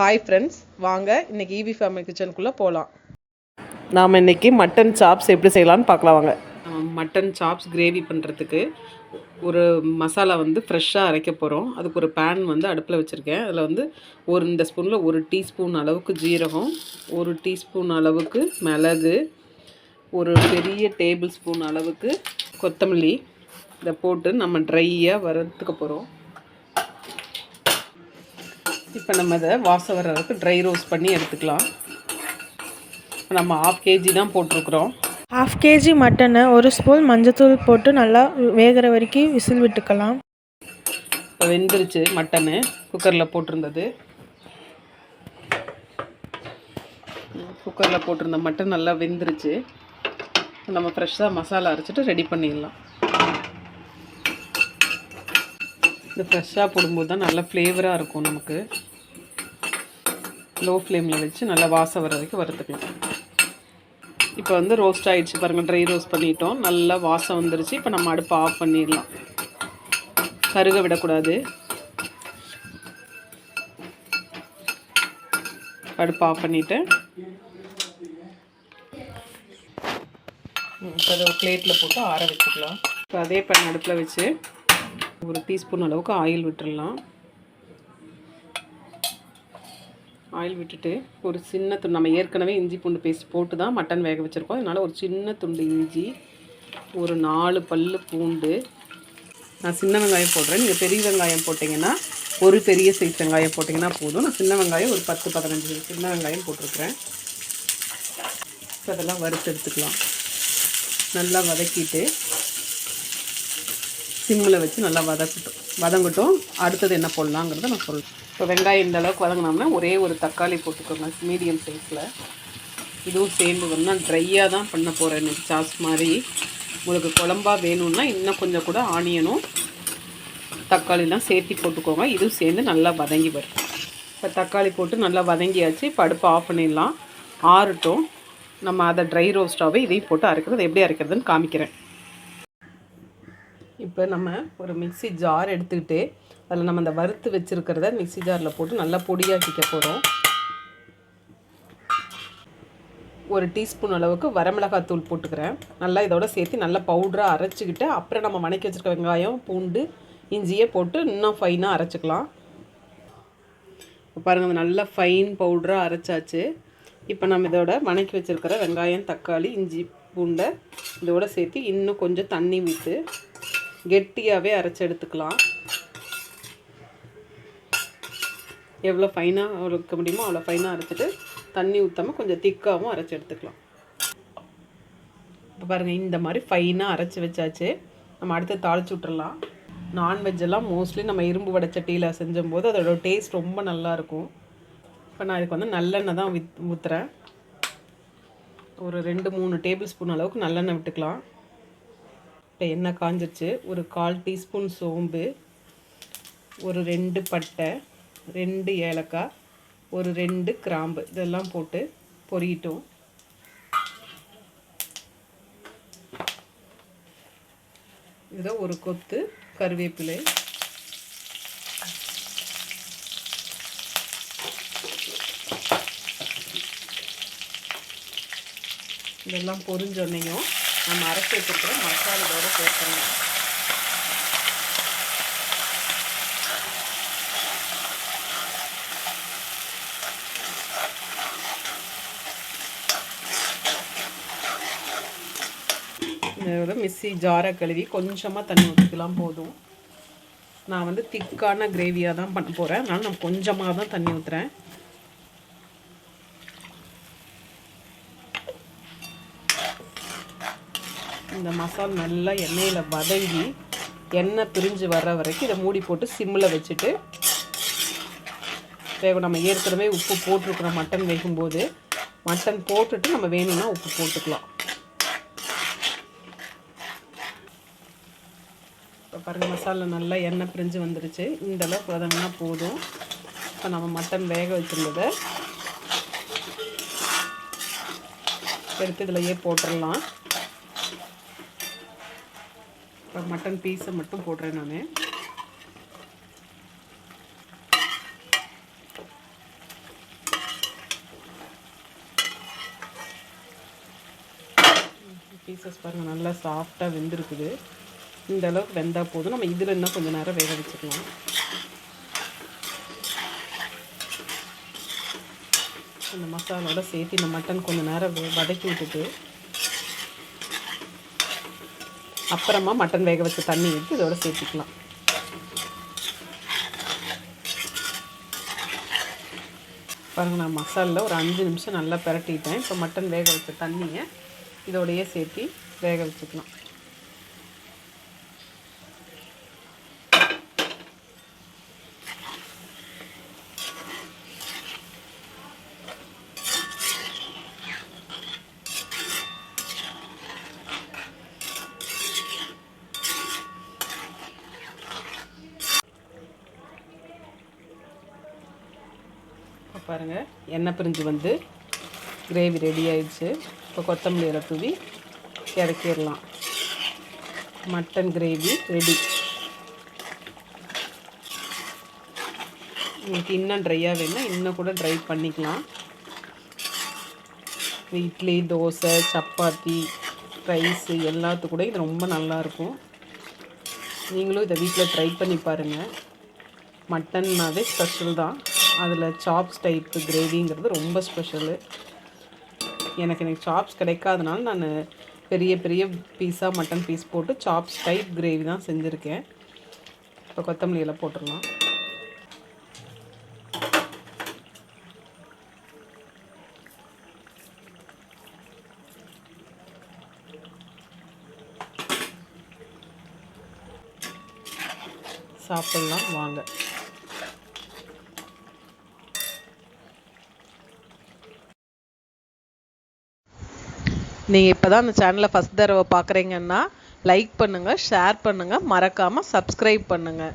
Hi friends வாங்க இன்னைக்கு EV family கிச்சனுக்குள்ளே போகலாம் நாம் இன்னைக்கு மட்டன் சாப்ஸ் எப்படி செய்யலாம்னு பார்க்கலாம் வாங்க. மட்டன் சாப்ஸ் கிரேவி பண்ணுறதுக்கு ஒரு மசாலா வந்து ஃப்ரெஷ்ஷாக அரைக்க போகிறோம் அதுக்கு ஒரு பேன் வந்து அடுப்பில் வச்சுருக்கேன். அதில் வந்து ஒரு இந்த ஸ்பூனில் ஒரு டீஸ்பூன் அளவுக்கு ஜீரகம் ஒரு டீஸ்பூன் அளவுக்கு மிளகு ஒரு பெரிய டேபிள் ஸ்பூன் அளவுக்கு கொத்தமல்லி. இதை போட்டு நம்ம ட்ரையாக வறுத்துக்க போகிறோம் இப்போ நம்ம இதை வாசம் வர அளவுக்கு ட்ரை ரோஸ்ட் பண்ணி எடுத்துக்கலாம். நம்ம ஆஃப் கேஜி தான் போட்டிருக்குறோம். ஹாஃப் கேஜி மட்டனை ஒரு ஸ்பூன் மஞ்சத்தூள் போட்டு நல்லா வேகிற வரைக்கும் விசில் விட்டுக்கலாம். இப்போ வெந்துருச்சு மட்டனு குக்கரில் போட்டிருந்தது. குக்கரில் போட்டிருந்த மட்டன் நல்லா வெந்துருச்சு. நம்ம ஃப்ரெஷ்ஷாக மசாலா அரைச்சிட்டு ரெடி பண்ணிடலாம். இந்த ஃப்ரெஷ்ஷாக போடும்போது தான் நல்லா ஃப்ளேவராக இருக்கும் நமக்கு. லோ ஃப்ளேமில் வச்சு நல்லா வாசம் வர வரைக்கும் வறுத்துக்கலாம். இப்போ வந்து ரோஸ்ட் ஆகிடுச்சு பாருங்கள் ட்ரை ரோஸ்ட் பண்ணிட்டோம். நல்லா வாசம் வந்துருச்சு. இப்போ நம்ம அடுப்பை ஆஃப் பண்ணிடலாம். கருக விடக்கூடாது. அடுப்பு ஆஃப் பண்ணிவிட்டு இப்போ அதை ஒரு பிளேட்டில் போட்டு ஆற வச்சுக்கலாம். இப்போ அதே பண்ண அடுப்பில் வச்சு ஒரு டீஸ்பூன் அளவுக்கு ஆயில் விட்டுடலாம் ஆயில் விட்டுட்டு ஒரு சின்ன துண்டு நம்ம ஏற்கனவே இஞ்சி பூண்டு பேஸ்ட் போட்டு தான் மட்டன் வேக வச்சுருக்கோம். அதனால் ஒரு சின்ன துண்டு இஞ்சி ஒரு நாலு பல் பூண்டு. நான் சின்ன வெங்காயம் போடுறேன். நீங்கள் பெரிய வெங்காயம் போட்டிங்கன்னா ஒரு பெரிய சைஸ் வெங்காயம் போட்டிங்கன்னா போதும். நான் சின்ன வெங்காயம் ஒரு பத்து பதினஞ்சு சின்ன வெங்காயம் போட்டிருக்கிறேன். இப்போ அதெல்லாம் வறுத்து எடுத்துக்கலாம். நல்லா வதக்கிட்டு சிம்மில் வச்சு நல்லா வதக்கட்டும். வதங்கட்டும். அடுத்தது என்ன போடலாங்கிறத நான் சொல்கிறேன் இப்போ வெங்காயம் இந்த அளவுக்கு வதங்கினோம்னா ஒரே ஒரு தக்காளி போட்டுக்கோங்க மீடியம் சைஸில். இதுவும் சேர்ந்து வந்து ட்ரையாக தான் பண்ண போகிறேன் இன்னைக்கு சாஸ் மாதிரி. உங்களுக்கு குழம்பா வேணும்னா இன்னும் கொஞ்சம் கூட ஆனியனும் தக்காளிலாம் சேர்த்து போட்டுக்கோங்க. இதுவும் சேர்ந்து நல்லா வதங்கி வரும். இப்போ தக்காளி போட்டு நல்லா வதங்கியாச்சு. இப்போ அடுப்பு ஆஃப் பண்ணிடலாம். ஆறட்டும். நம்ம அதை ட்ரை ரோஸ்ட்டாகவே இதையும் போட்டு அரைக்கிறது. எப்படி அரைக்கிறதுன்னு காமிக்கிறேன். இப்போ நம்ம ஒரு மிக்ஸி ஜார் எடுத்துக்கிட்டு அதில் நம்ம அந்த வறுத்து வச்சுருக்கிறத மிக்ஸி ஜாரில் போட்டு நல்லா பொடியாக்கிக்க போகிறோம். ஒரு டீஸ்பூன் அளவுக்கு வரமிளகாய் தூள் போட்டுக்கிறேன். நல்லா இதோட சேர்த்து நல்லா பவுடராக அரைச்சிக்கிட்டு அப்புறம் நம்ம வணக்கி வச்சுருக்க வெங்காயம் பூண்டு இஞ்சியே போட்டு இன்னும் ஃபைனாக அரைச்சிக்கலாம். பாருங்கள் அது நல்லா ஃபைன் பவுடராக அரைச்சாச்சு. இப்போ நம்ம இதோட வணக்கி வச்சுருக்கிற வெங்காயம் தக்காளி இஞ்சி பூண்டை இதோட சேர்த்து இன்னும் கொஞ்சம் தண்ணி விட்டு கெட்டியாகவே அரைச்சி எடுத்துக்கலாம் எவ்வளோ ஃபைனாக அவ்வளோக்க முடியுமோ அவ்வளோ ஃபைனாக அரைச்சிட்டு தண்ணி ஊற்றாமல் கொஞ்சம் திக்காகவும் அரைச்சி எடுத்துக்கலாம் இப்போ பாருங்கள் இந்த மாதிரி ஃபைனாக அரைச்சி வச்சாச்சு. நம்ம அடுத்து தாளிச்சு விட்டுறலாம். நான்வெஜ் எல்லாம் மோஸ்ட்லி நம்ம இரும்பு வடை சட்டியில் செஞ்சும்போது அதோட டேஸ்ட் ரொம்ப நல்லாயிருக்கும் இப்போ நான் இதுக்கு வந்து நல்லெண்ணெய் தான் வித் ஊற்றுறேன் ஒரு ரெண்டு மூணு டேபிள் ஸ்பூன் அளவுக்கு நல்லெண்ணெய் விட்டுக்கலாம். இப்போ எண்ணெய் காஞ்சிருச்சு. ஒரு கால் டீஸ்பூன் சோம்பு ஒரு ரெண்டு பட்டை ரெண்டு ஏலக்காய் ஒரு ரெண்டு கிராம்பு. இதெல்லாம் போட்டு பொரியட்டும். இதில் ஒரு கொத்து கருவேப்பிலை. இதெல்லாம் பொரிஞ்சோன்னையும் நம்ம அரைச்சி வச்சுருக்கிற மசாலோட சேர்க்கணும் இதோட மிக்ஸி ஜாரை கழுவி கொஞ்சமாக தண்ணி ஊற்றிக்கலாம் போதும். நான் வந்து திக்கான கிரேவியாக தான் பண்ண போகிறேன் அதனால் நான் கொஞ்சமாக தான் தண்ணி ஊற்றுறேன் இந்த மசாலா நல்லா எண்ணெயில் வதங்கி எண்ணெய் பிரிஞ்சு வர்ற வரைக்கும் இதை மூடி போட்டு சிம்மில் வச்சுட்டு வேக நம்ம ஏற்கனவே உப்பு போட்டிருக்கிறோம் மட்டன் வைக்கும்போது மட்டன் போட்டுட்டு நம்ம வேணும்னா உப்பு போட்டுக்கலாம். இப்போ பாருங்கள் மசாலா நல்லா எண்ணெய் பிரிஞ்சு வந்துருச்சு. இந்த அளவுக்கு வதங்கினா போதும். இப்போ நம்ம மட்டன் வேக வச்சுருந்ததை எடுத்து இதிலையே போட்டுடலாம். இப்போ மட்டன் பீஸை மட்டும் போடுறேன் நான். பீசஸ் பாருங்கள் நல்லா சாஃப்டாக வெந்திருக்குது. இந்த அளவுக்கு வெந்தால் போதும். நம்ம இதில் இன்னும் கொஞ்சம் நேரம் வேக வச்சுக்கலாம். இந்த மசாலோட சேர்த்து இந்த மட்டன் கொஞ்சம் நேரம் வதக்கி விட்டுட்டு அப்புறமா மட்டன் வேக வச்ச தண்ணி எடுத்து இதோட சேர்த்துக்கலாம். பாருங்க நான் மசாலில் ஒரு அஞ்சு நிமிஷம் நல்லா பிரட்டிட்டேன். இப்போ மட்டன் வேக வச்ச தண்ணியை இதோடையே சேர்த்து வேக வச்சுக்கலாம். பாருங்கள் எண்ணெய் பிரிஞ்சு வந்து கிரேவி ரெடி ஆயிடுச்சு. இப்போ கொத்தமல்லி இலை தூவி இறக்கிடலாம். மட்டன் கிரேவி ரெடி உங்களுக்கு இன்னும் ட்ரையாக வேணும்னா இன்னும் கூட ட்ரை பண்ணிக்கலாம். இட்லி தோசை சப்பாத்தி ரைஸு எல்லாத்து கூட இது ரொம்ப நல்லாயிருக்கும் நீங்களும் இதை வீட்டில் ட்ரை பண்ணி பாருங்கள் மட்டன்னாவே ஸ்பெஷல் தான். அதில் சாப்ஸ் டைப்பு கிரேவிங்கிறது ரொம்ப ஸ்பெஷலு எனக்கு எனக்கு சாப்ஸ் கிடைக்காதனால நான் பெரிய பெரிய பீஸாக மட்டன் பீஸ் போட்டு சாப்ஸ் டைப் கிரேவி தான் செஞ்சுருக்கேன். இப்போ கொத்தமல்லி எல்லாம் போட்டுடலாம். சாப்பிட்லாம் வாங்க. நீங்கள் இப்போ தான் அந்த சேனலை ஃபஸ்ட் தடவை பார்க்குறீங்கன்னா லைக் பண்ணுங்கள் ஷேர் பண்ணுங்கள் மறக்காமல் சப்ஸ்கிரைப் பண்ணுங்கள்